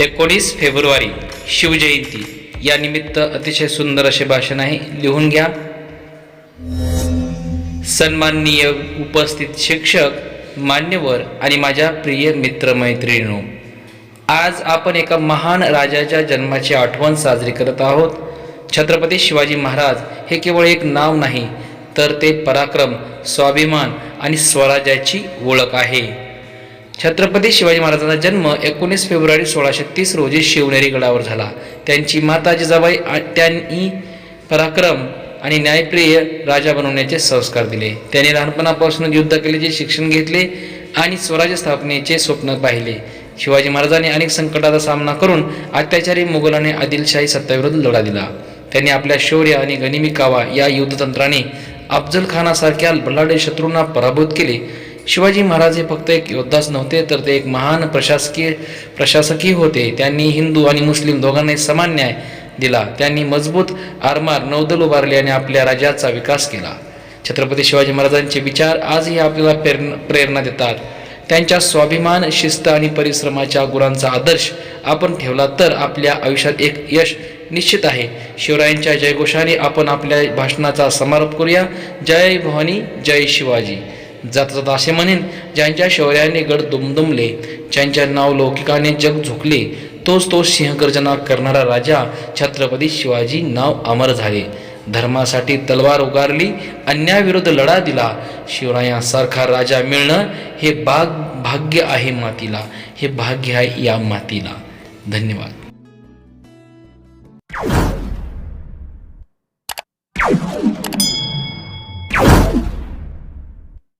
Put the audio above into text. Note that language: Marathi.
एकोणीस फेब्रुवारी शिवजयंती. या निमित्त अतिशय सुंदर असे भाषण आहे. लिहून घ्या. सन्माननीय उपस्थित शिक्षक मान्यवर आणि माझ्या प्रिय मित्रमैत्रिणींनो आज आपण एका महान राजाच्या जन्माची आठवण साजरी करत आहोत. छत्रपती शिवाजी महाराज हे केवळ एक नाव नाही तर ते पराक्रम स्वाभिमान आणि स्वराज्याची ओळख आहे. छत्रपती शिवाजी महाराजांचा जन्म एकोणीस फेब्रुवारी सोळाशे तीस रोजी शिवनेरी गडावर झाला. त्यांची माता जिजाबाई त्यांनी पराक्रम आणि न्यायप्रिय राजा बनवण्याचे संस्कार दिले. त्यांनी लहानपणापासून युद्ध केल्याचे शिक्षण घेतले आणि स्वराज्य स्थापनेचे स्वप्न पाहिले. शिवाजी महाराजांनी अनेक संकटाचा सामना करून अत्याचारी मुघलाने आदिलशाही सत्ताविरोधात लढा दिला. त्यांनी आपल्या शौर्य आणि गनिमी कावा या युद्धतंत्राने अफजल खानासारख्या बलाढ्य शत्रूंना पराभूत केले. शिवाजी महाराज हे फक्त एक योद्धाच नव्हते तर ते एक महान प्रशासकीय प्रशासकीय होते. त्यांनी हिंदू आणि मुस्लिम दोघांनाही समान न्याय दिला. त्यांनी मजबूत आरमार नौदल उभारले आणि आपल्या राज्याचा विकास केला. छत्रपती शिवाजी महाराजांचे विचार आजही आपल्याला प्रेरणा प्रेरणा देतात. त्यांच्या स्वाभिमान शिस्त आणि परिश्रमाच्या गुणांचा आदर्श आपण ठेवला तर आपल्या आयुष्यात एक यश निश्चित आहे. शिवरायांच्या जयघोषाने आपण आपल्या भाषणाचा समारोप करूया. जय भवानी जय शिवाजी. जाता जाता असे म्हणेन ज्यांच्या शौर्याने गड दुमदुमले ज्यांच्या नाव लौकिकाने जग झुकले तोच तो सिंहगर्जना करणारा राजा छत्रपती शिवाजी नाव अमर झाले. धर्मासाठी तलवार उगारली अन्यायाविरुद्ध लढा दिला. शिवरायांसारखा राजा मिळणं हे बाग भाग्य आहे मातीला हे भाग्य आहे या मातीला. धन्यवाद.